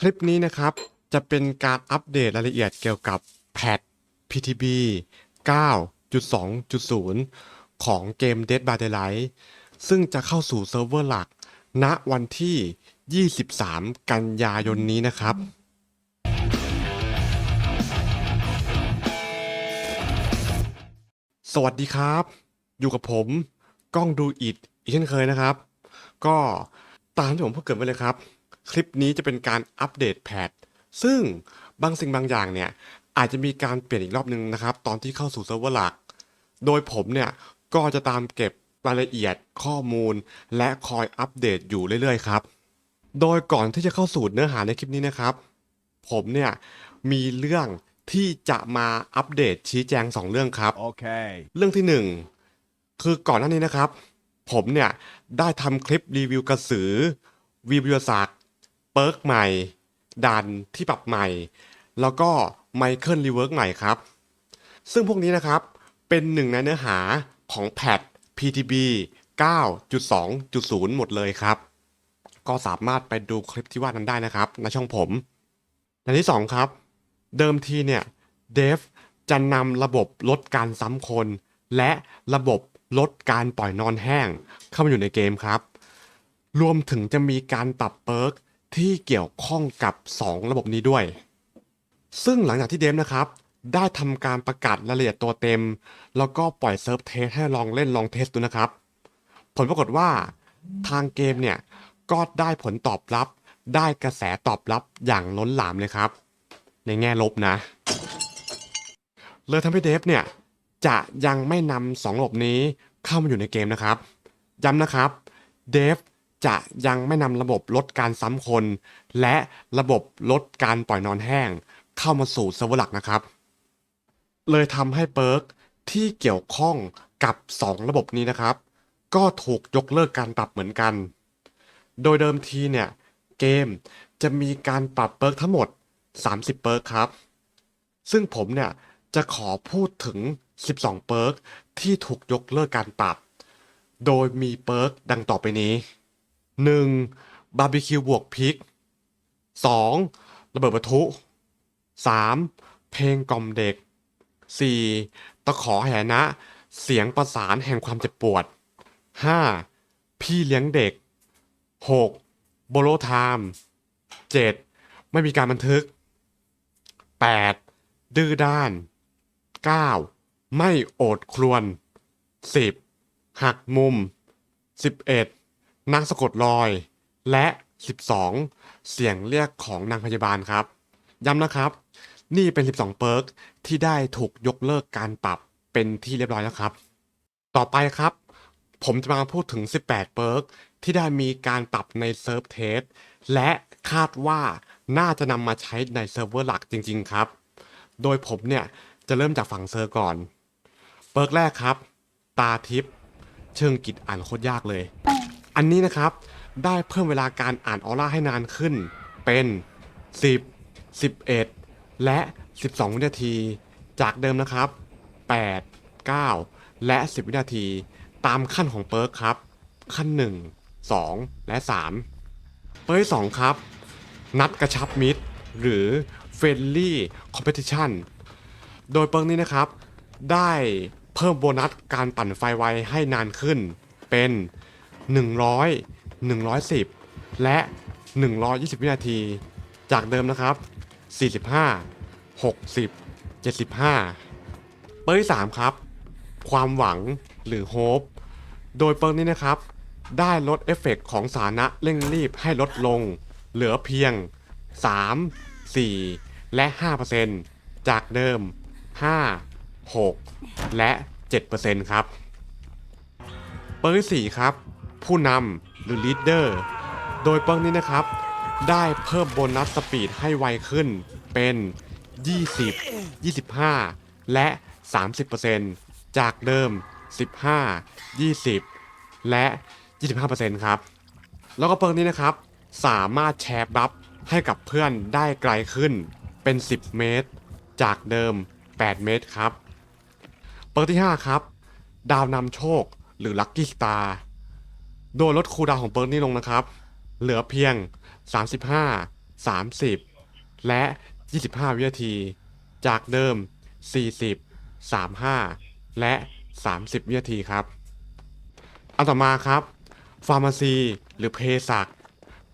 คลิปนี้นะครับ จะเป็นการอัปเดตรายละเอียดเกี่ยวกับแพท PTB 9.2.0 ของเกม Dead by Daylight ซึ่งจะเข้าสู่เซิร์ฟเวอร์หลัก ณวันที่ 23 กันยายนนี้นะครับสวัสดีครับ อยู่กับผมกล้องดูอิดอีกเช่นเคยนะครับ ก็ตามที่ผมพูดเกิดไว้เลยครับ คลิปนี้จะเป็นการอัปเดตแพทซึ่งบางสิ่งบางอย่างเนี่ยอาจจะมีการเปลี่ยนอีกรอบนึงนะครับ ตอนที่เข้าสู่เซิร์ฟเวอร์หลัก โดยผมเนี่ยก็จะตามเก็บรายละเอียดข้อมูล และคอยอัปเดตอยู่เรื่อยๆครับ โดยก่อนที่จะเข้าสู่เนื้อหาในคลิปนี้นะครับ ผมเนี่ยมีเรื่องที่จะมาอัปเดตชี้แจงสองเรื่องครับ Okay. เรื่องที่หนึ่งคือก่อนหน้านี้นะครับ ผมเนี่ยได้ทำคลิปรีวิวกระสือวิวศักดิ์ เปิร์กใหม่ ดันที่ปรับใหม่ แล้วก็ไมเคิลรีเวิร์กใหม่ครับ ซึ่งพวกนี้นะครับเป็นหนึ่งในเนื้อหาของแพท PTB 9.2.0 หมดเลยครับ ก็สามารถไปดูคลิปที่ว่านั้นได้นะครับในช่องผมในที่สองครับ เดิมทีเนี่ยเดฟจะนำระบบลดการซ้ำคน และระบบลดการปล่อยนอนแห้งเข้ามาอยู่ในเกมครับ รวมถึงจะมีการปรับเปิร์ก ที่เกี่ยวข้องกับ 2 ระบบนี้ด้วย ซึ่งหลังจากที่เดฟนะครับ ได้ทำการประกาศรายละเอียดตัวเต็ม แล้วก็ปล่อยเซิร์ฟเทสให้ลองเล่นลองเทสดูนะครับ ผลปรากฏว่าทางเกมเนี่ยก็ได้ผลตอบรับ ได้กระแสตอบรับอย่างล้นหลามเลยครับ ในแง่ลบนะ เลยทำให้เดฟเนี่ยจะยังไม่นำสองระบบนี้เข้ามาอยู่ในเกมนะครับย้ำนะครับเดฟ จะยังไม่นำระบบลดการซ้ำคน และระบบลดการปล่อยนอนแห้ง เข้ามาสู่เซิร์ฟเวอร์หลักนะครับ เลยทำให้เปิร์กที่เกี่ยวข้องกับ 2 ระบบนี้นะครับ ก็ถูกยกเลิกการปรับเหมือนกัน โดยเดิมทีเนี่ย เกมจะมีการปรับเปิร์กทั้งหมด 30 เปิร์กครับ ซึ่งผมเนี่ยจะขอพูดถึง 12 เปิร์กที่ถูกยกเลิกการปรับ โดยมีเปิร์กดังต่อไปนี้ 1. บาร์บีคิวบวกพริก 2. ระเบิดปะทุ 3. เพลงกล่อมเด็ก 4. ตะขอแหนะ เสียงประสานแห่งความเจ็บปวด 5. พี่เลี้ยงเด็ก 6. โบโลไทม์ 7. ไม่มีการบันทึก 8. ดื้อด้าน 9. ไม่โอดครวน 10. หักมุม 11. นางสะกดรอย และ 12. เสียงเรียกของนางพยาบาลครับ ย้ำนะครับ นี่เป็น 12 เปิร์กที่ได้ถูกยกเลิกการปรับเป็นที่เรียบร้อยแล้วครับ ต่อไปครับ ผมจะมาพูดถึง 18 เปิร์กที่ได้มีการปรับในเซิร์ฟเทสและคาดว่าน่าจะนำมาใช้ในเซิร์ฟเวอร์หลักจริง ๆ ครับ โดยผมเนี่ยจะเริ่มจากฝั่งเซิร์ฟก่อน เปิร์กแรกครับ ตาทิพย์เชิงกิจอ่านโคตรยากเลย อันนี้นะครับได้เพิ่มเวลาการอ่านออร่าให้นานขึ้น เป็น 10 11 และ 12 วินาที จากเดิมนะครับ 8 9 และ 10 วินาที ตามขั้นของเปิร์กครับ ขั้น 1 2 และ 3 เปิร์กที่2ครับ นัดกระชับมิตร หรือ Friendly Competition โดยเปิร์กนี้นะครับ ได้เพิ่มโบนัสการปั่นไฟไวให้นานขึ้นเป็น 100 110 และ 120 วินาที จากเดิมนะครับ 45 60 75 เปิร์ที่3ครับ ความหวังหรือโฮปโดยเปิร์นี้นะครับ ได้ลดเอฟเฟกต์ของสานะเร่งรีบให้ลดลง เหลือเพียง 3 4 และ 5%จากเดิม 5 6 และ 7%ครับ เปิร์ที่4ครับ ผู้นำหรือลีดเดอร์โดยเปิร์กนี้นะครับ ได้เพิ่มโบนัสสปีดให้ไวขึ้นเป็น 20 25 และ 30%จากเดิม 15 20 และ 25%ครับ แล้วก็เปิร์กนี้นะครับ สามารถแชร์บัฟให้กับเพื่อนได้ไกลขึ้นเป็น 10 เมตร จากเดิม 8 เมตรครับ เปิร์กที่ 5 ครับ ดาวนำโชคหรือ Lucky Star โดยลดคูลดาวน์ของเปิร์กนี้ลงนะครับ เหลือเพียง 35 30 และ 25 วินาที จากเดิม 40 35 และ 30 วินาทีครับ อันต่อมาครับ ฟาร์มาซี หรือเภสัช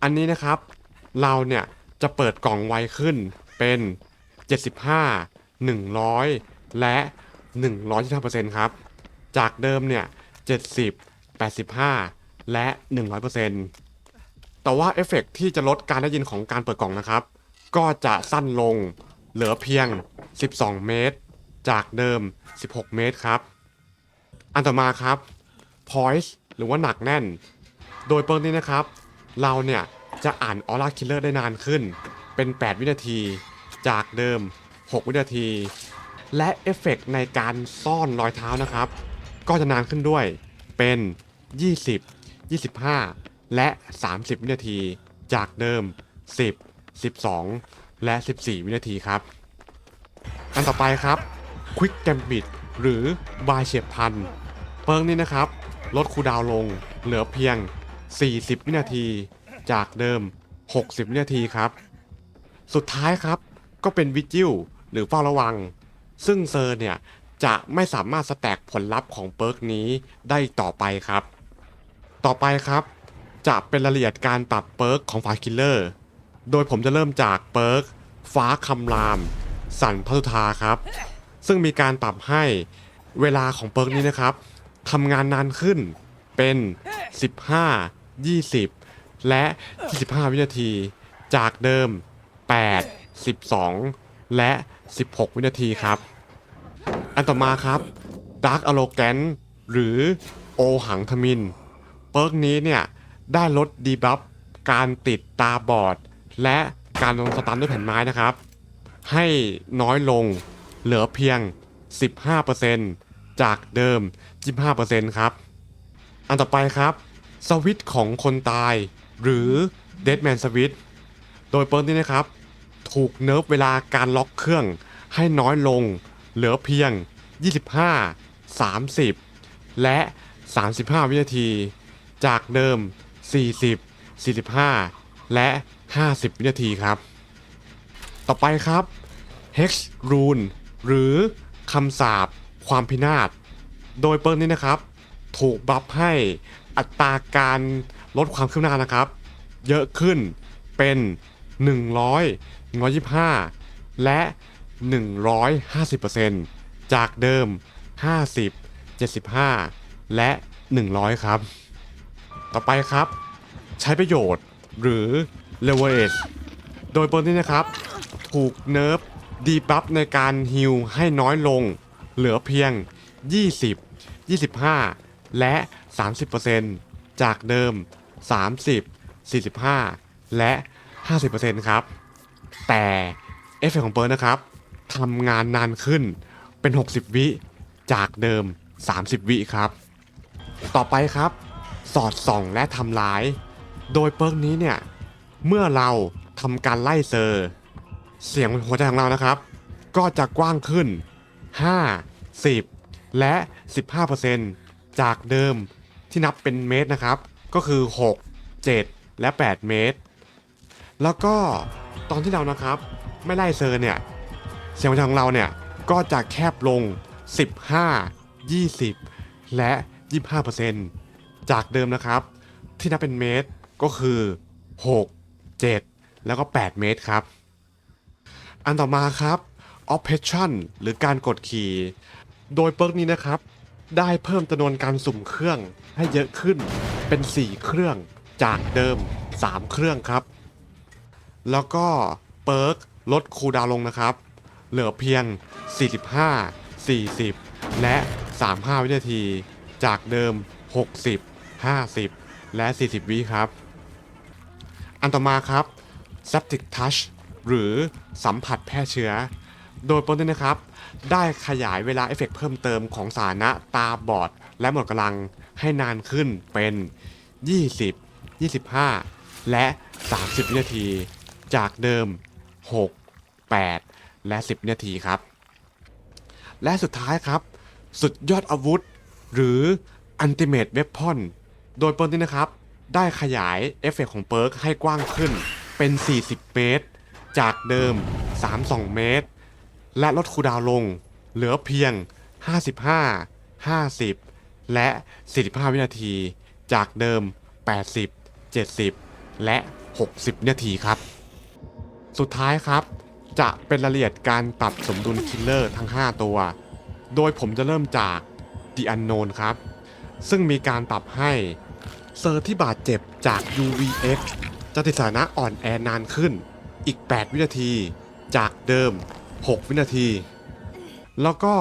อันนี้นะครับ เราเนี่ยจะเปิดกล่องไวขึ้นเป็น 75 100 และ 125%ครับ จากเดิมเนี่ย 70 85 และ 100%แต่ว่าเอฟเฟกต์ที่จะลดการได้ยินของการเปิดกล่องนะครับ ก็จะสั้นลงเหลือเพียง 12 เมตร จากเดิม 16 เมตรครับ อันต่อมาครับ Poise หรือว่าหนักแน่น โดยเปิร์กนี้นะครับ เราเนี่ยจะอ่านออร่าคิลเลอร์ได้นานขึ้น เป็น 8 วินาที จากเดิม 6 วินาที และเอฟเฟกต์ในการซ่อนรอยเท้านะครับ ก็จะนานขึ้นด้วยเป็น 20 25 และ 30 วินาที จากเดิม 10 12 และ 14 วินาทีครับ อันต่อไปครับ Quick Gambit หรือบายเฉียบพันเปิร์กนี้นะครับ ลดคูดาวลงเหลือเพียง 40 วินาที จากเดิม 60 วินาทีครับ สุดท้ายครับก็เป็นวิจิลหรือเฝ้าระวัง ซึ่งเซอร์เนี่ยจะไม่สามารถสแต็กผลลัพธ์ของเปิร์กนี้ได้ต่อไปครับ ต่อไปครับจะเป็นรายละเอียดการปรับเปิร์กของฝาคิลเลอร์ โดยผมจะเริ่มจากเปิร์กฟ้าคำราม สันพัทุธาครับ ซึ่งมีการปรับให้เวลาของเปิร์กนี้นะครับทำงานนานขึ้นเป็น 15 20 และ 25 วินาที จากเดิม 8 12 และ 16 วินาทีครับ อันต่อมาครับ Dark a l o g a n หรือโอหังทมิน เปิร์กนี้เนี่ยได้ลดดีบัฟการติดตาบอด และการโดนสตันด้วยแผ่นไม้นะครับ ให้น้อยลงเหลือเพียง 15%จากเดิม 25%ครับ อันต่อไปครับสวิตของคนตาย หรือ Deadman Switch โดยเปิร์กนี้นะครับ ถูกเนิร์ฟเวลาการล็อกเครื่องให้น้อยลงเหลือเพียง 25 30 และ 35 วินาที จากเดิม 40 45 และ 50 วินาทีครับ ต่อไปครับ Hex Rune หรือคำสาปความพินาศ โดยเปิร์นี้นะครับ ถูกบัฟให้อัตราการลดความคืบหน้านะครับ เยอะขึ้นเป็น 100 125 และ 150%จากเดิม 50 75 และ 100 ครับ ต่อไปครับ ใช้ประโยชน์หรือ leverage โดยเปิร์นี้นะครับ ถูกเนิร์ฟดีบัฟในการฮิลให้น้อยลง เหลือเพียง 20 25 และ 30%จากเดิม 30 45 และ 50%ครับ แต่เอฟเฟกต์ของเปิร์นะครับทำงานนานขึ้นเป็น 60 วิ จากเดิม 30 วิครับ ต่อไปครับ สอดส่องและทำร้าย โดยเปิร์กนี้เนี่ย เมื่อเราทำการไล่เซอร์ เสียงบนหัวใจของเรานะครับ ก็จะกว้างขึ้น 5 10 และ 15%จากเดิมที่นับเป็นเมตรนะครับ ก็คือ 6 7 และ 8 เมตร แล้วก็ตอนที่เรานะครับ ไม่ไล่เซอร์เนี่ย เสียงบนหัวใจของเราเนี่ย ก็จะแคบลง 15 20 และ 25% จากเดิมนะครับ ที่นับเป็นเมตรก็คือ 6 7 แล้วก็ 8 เมตรครับ อันต่อมาครับ Oppression หรือการกดขี่ โดยเปิร์กนี้นะครับ ได้เพิ่มจำนวนการสุ่มเครื่องให้เยอะขึ้นเป็น 4 เครื่องจากเดิม 3 เครื่องครับ แล้วก็เปิร์กลดคูดาวลงนะครับ เหลือเพียง 45 40 และ 35 วินาที จากเดิม 60 50 และ 40 วิครับ อันต่อมาครับ Septic Touch หรือสัมผัสแพร่เชื้อ โดยโปรตีนนะครับ ได้ขยายเวลาเอฟเฟกต์เพิ่มเติมของสาระตาบอด และหมดกำลังให้นานขึ้นเป็น 20 25 และ 30 วินาที จากเดิม 6 8 และ 10 วินาทีครับ และสุดท้ายครับ สุดยอดอาวุธ หรือ Ultimate Weapon โดยเปิร์กนี้นะครับ ได้ขยายเอฟเฟกต์ของเปิร์กให้กว้างขึ้นเป็น 40 เมตร จากเดิม 32 เมตร และลดคูดาวลง เหลือเพียง 55 50 และ 45 วินาที จากเดิม 80 70 และ 60 วินาทีครับ สุดท้ายครับ จะเป็นรายละเอียดการปรับสมดุลคิลเลอร์ทั้ง 5 ตัว โดยผมจะเริ่มจาก The Unknown ครับ ซึ่งมีการปรับให้ เซอร์ที่บาดเจ็บจาก UVX จะติดสถานะอ่อนแอนานขึ้น อีก 8 วินาที จากเดิม 6 วินาที แล้วก็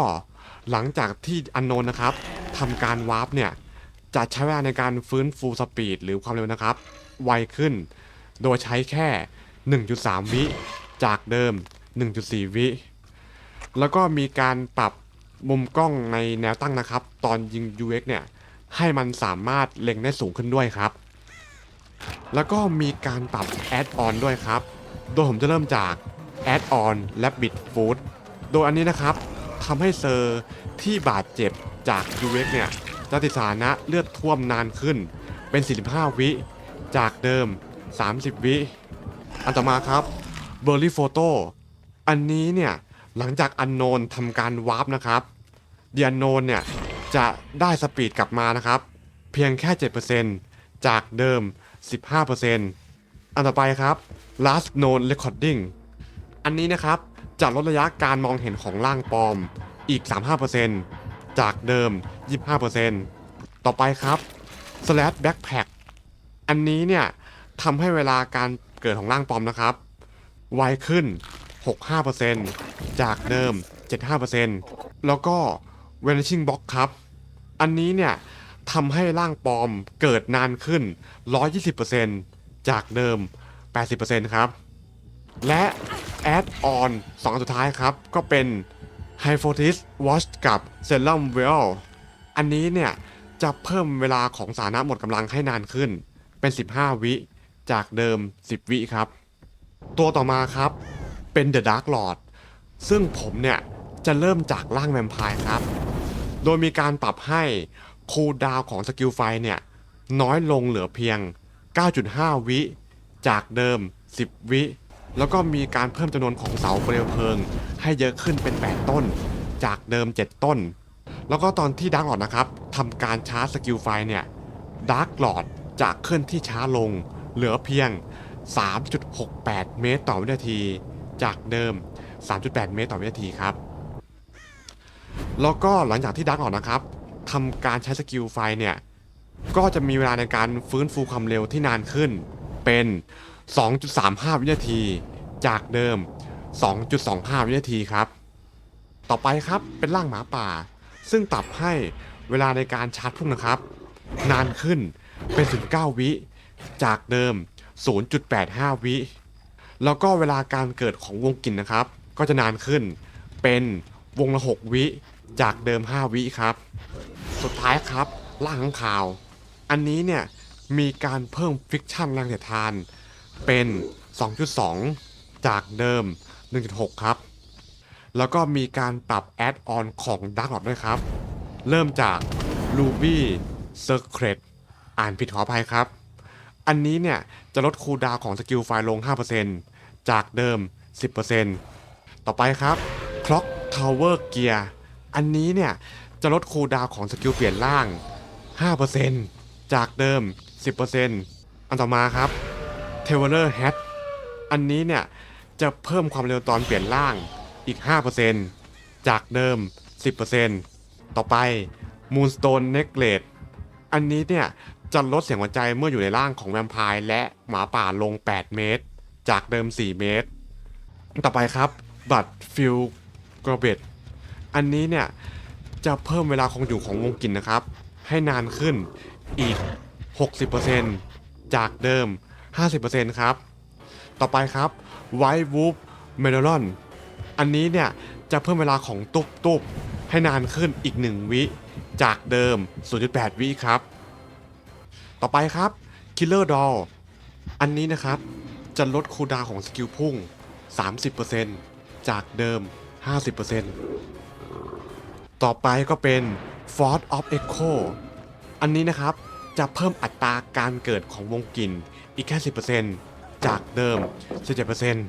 หลังจากที่อันโนนนะครับทำการวาร์ปเนี่ย จะใช้เวลาในการฟื้นฟูสปีดหรือความเร็วนะครับ ไวขึ้น โดยใช้แค่ 1.3 วิ จากเดิม 1.4 วิ แล้วก็มีการปรับมุมกล้องในแนวตั้งนะครับ ตอนยิง UX เนี่ย ให้มันสามารถเล็งได้สูงขึ้นด้วยครับ แล้วก็มีการปรับแอดออนด้วยครับ โดยผมจะเริ่มจากแอดออนและบิดฟูดโดยอันนี้นะครับทำให้เซอร์ที่บาดเจ็บจาก UX เเนี่ยจะติดสานะเลือดท่วมนานขึ้น เป็น 45 วิ จากเดิม 30 วิ อันต่อมาครับเบอร์รี่โฟโต้อันนี้เนี่ยหลังจากอันโนนทำการวาร์ปนะครับเดียนโนนเนี่ย จะได้สปีดกลับมานะครับ เพียงแค่ 7%จากเดิม 15%อันต่อไปครับ last known recording อันนี้นะครับจะลดระยะการมองเห็นของร่างปลอมอีก 35%จากเดิม 25%ต่อไปครับ slash backpack อันนี้เนี่ยทำให้เวลาการเกิดของร่างปลอมนะครับ ไวขึ้น 65%จากเดิม 75%แล้วก็ vanishing box ครับ อันนี้เนี่ยทำให้ร่างปลอมเกิดนานขึ้น 120%จากเดิม 80%ครับ และ add on สองอันสุดท้ายครับ ก็เป็น Hypnotis Watch กับ Serum Well อันนี้เนี่ยจะเพิ่มเวลาของสานะหมดกำลังให้นานขึ้น เป็น 15 วิจากเดิม 10 วิครับ ตัวต่อมาครับเป็น The Dark Lord ซึ่งผมเนี่ยจะเริ่มจากร่างแวมไพร์ครับ โดยมีการปรับให้คูลดาวของสกิลไฟเนี่ย น้อยลงเหลือเพียง 9.5 วิ จากเดิม 10 วิ แล้วก็มีการเพิ่มจำนวนของเสาเปลวเพลิง ให้เยอะขึ้นเป็น 8 ต้น จากเดิม 7 ต้น แล้วก็ตอนที่ดาร์กหลอดนะครับทำการชาร์จสกิลไฟเนี่ยดาร์กหลอดจะเคลื่อนที่ช้าลง เหลือเพียง 3.68 เมตรต่อวินาที จากเดิม 3.8 เมตรต่อวินาทีครับ แล้วก็หลังจากที่ดักออกนะครับทำการใช้สกิลไฟเนี่ย ก็จะมีเวลาในการฟื้นฟูความเร็วที่นานขึ้น เป็น 2.35 วินาที จากเดิม 2.25 วินาทีครับ ต่อไปครับเป็นร่างหมาป่า ซึ่งปรับให้เวลาในการชาร์จพุ่งนะครับ นานขึ้นเป็น 19 วิ จากเดิม 0.85 วิ แล้วก็เวลาการเกิดของวงกลิ่นนะครับ ก็จะนานขึ้นเป็นวงละ 6 วิ จากเดิม 5 วิครับ สุดท้ายครับล่างข้างข่าว อันนี้เนี่ยมีการเพิ่มฟิกชันแรงเสียดทานเป็น 2.2 จากเดิม 1.6 ครับ แล้วก็มีการปรับแอดออนของ Dark Lord ด้วยครับ เริ่มจาก Ruby Secret อ่านผิดขออภัยครับ อันนี้เนี่ยจะลดคูลดาวของสกิลไฟลง 5%จากเดิม 10%ต่อไปครับ Clock Tower Gear อันนี้เนี่ยจะลดคูลดาวของสกิลเปลี่ยนร่าง 5%จากเดิม 10%อันต่อมาครับ t a v e l e r Hat อันนี้เนี่ยจะเพิ่มความเร็วตอนเปลี่ยนร่างอีก 5%จากเดิม 10%ต่อไป Moonstone Necklace อันนี้เนี่ยจะลดเสียงหัวใจเมื่ออยู่ในร่างของแวมไพร์และหมาป่าลง 8 เมตร จากเดิม 4 เมตร ต่อไปครับ บัตรฟิลกรเบต อันนี้เนี่ยจะเพิ่มเวลาคงอยู่ของวงกินนะครับ ให้นานขึ้นอีก 60%จากเดิม 50%ครับ ต่อไปครับ White Wolf m e d a l o n อันนี้เนี่ยจะเพิ่มเวลาของตุบตุบให้นานขึ้นอีก 1 วิจากเดิม 0.8 วิครับ ต่อไปครับ Killer Doll อันนี้นะครับจะลดคูลดาวของสกิลพุ่ง 30%จากเดิม 50% ต่อไปก็เป็น Force of Echo อันนี้นะครับจะเพิ่มอัตราการเกิดของวงกินอีกแค่ 10%จจากเดิม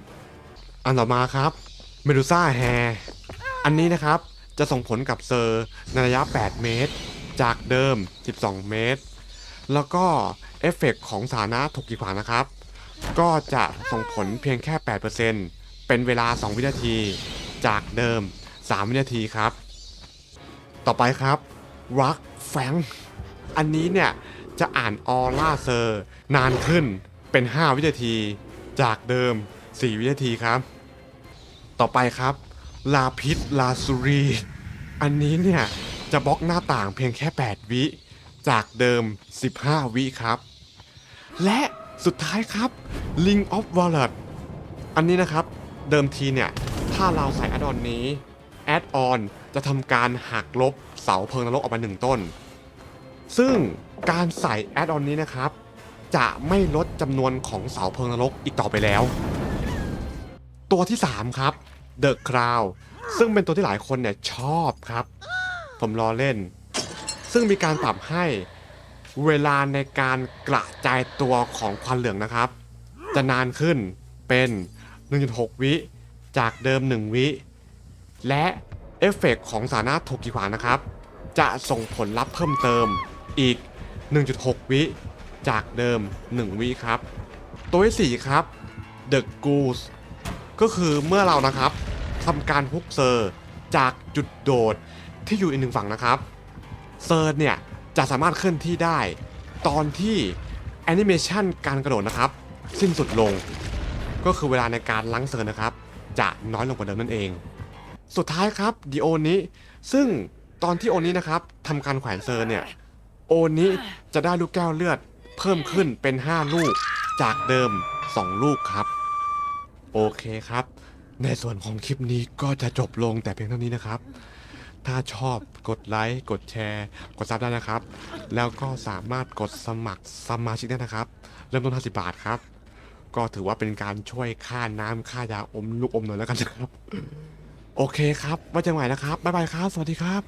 17%อันต่อมาครับเมดูซ่าแฮอันนี้นะครับจะส่งผลกับเซอร์ในระยะ 8 เมตร จากเดิม 12 เมตร แล้วก็เอฟเฟกต์ของสานะถูกกีดขวางนะครับ ก็จะส่งผลเพียงแค่ 8%เป็นเวลา 2 วินาที จากเดิม 3 วินาทีครับ ต่อไปครับรักแฟงอันนี้เนี่ยจะอ่านออร่าเซอร์นานขึ้นเป็น 5 วินาที จากเดิม 4 วินาทีครับ ต่อไปครับ ลาพิษลาซูรี อันนี้เนี่ยจะบล็อกหน้าต่างเพียงแค่ 8 วิ จากเดิม 15 วิครับ และสุดท้ายครับ Ring of Wallet อันนี้นะครับเดิมทีเนี่ย ถ้าเราใส่อดอนนี้ แอดออนจะทำการหักลบเสาเพลิงนรกออกมาหนึ่งต้น ซึ่งการใส่แอดออนนี้นะครับ จะไม่ลดจำนวนของเสาเพลิงนรกอีกต่อไปแล้ว ตัวที่ 3 ครับ The Crown ซึ่งเป็นตัวที่หลายคนเนี่ยชอบครับ ผมรอเล่น ซึ่งมีการปรับให้เวลาในการกระจายตัวของควันเหลืองนะครับ จะนานขึ้นเป็น 1.6 วิ จากเดิม 1 วิ และเอฟเฟกต์ของสานะถูกกีดขวานะครับ จะส่งผลลัพธ์เพิ่มเติมอีก 1.6 วิ จากเดิม 1 วิครับ ตัวที่4ครับ The Goose ก็คือเมื่อเรานะครับทำการฮุกเซอร์จากจุดโดดที่อยู่อีกหนึ่งฝั่งนะครับ เซอร์เนี่ยจะสามารถเคลื่อนที่ได้ ตอนที่แอนิเมชันการกระโดดนะครับ สิ้นสุดลง ก็คือเวลาในการลังเซอร์นะครับ จะน้อยลงกว่าเดิมนั่นเอง สุดท้ายครับดีโอนี้ ซึ่งตอนที่โอนี้นะครับทำการแขวนเซอร์เนี่ย โอนี้จะได้ลูกแก้วเลือดเพิ่มขึ้นเป็น 5 ลูกจากเดิม 2 ลูกครับ โอเคครับ ในส่วนของคลิปนี้ก็จะจบลงแต่เพียงเท่านี้นะครับ ถ้าชอบกดไลค์กดแชร์ กดซับได้นะครับ แล้วก็สามารถกดสมัครสมาชิกได้นะครับ เริ่มต้น 50 บาทครับ ก็ถือว่าเป็นการช่วยค่าน้ำค่ายาอมลูกอมหน่อยแล้วกันนะครับ โอเคครับไว้เจอกันใหม่นะครับบ๊ายบายครับ สวัสดีครับ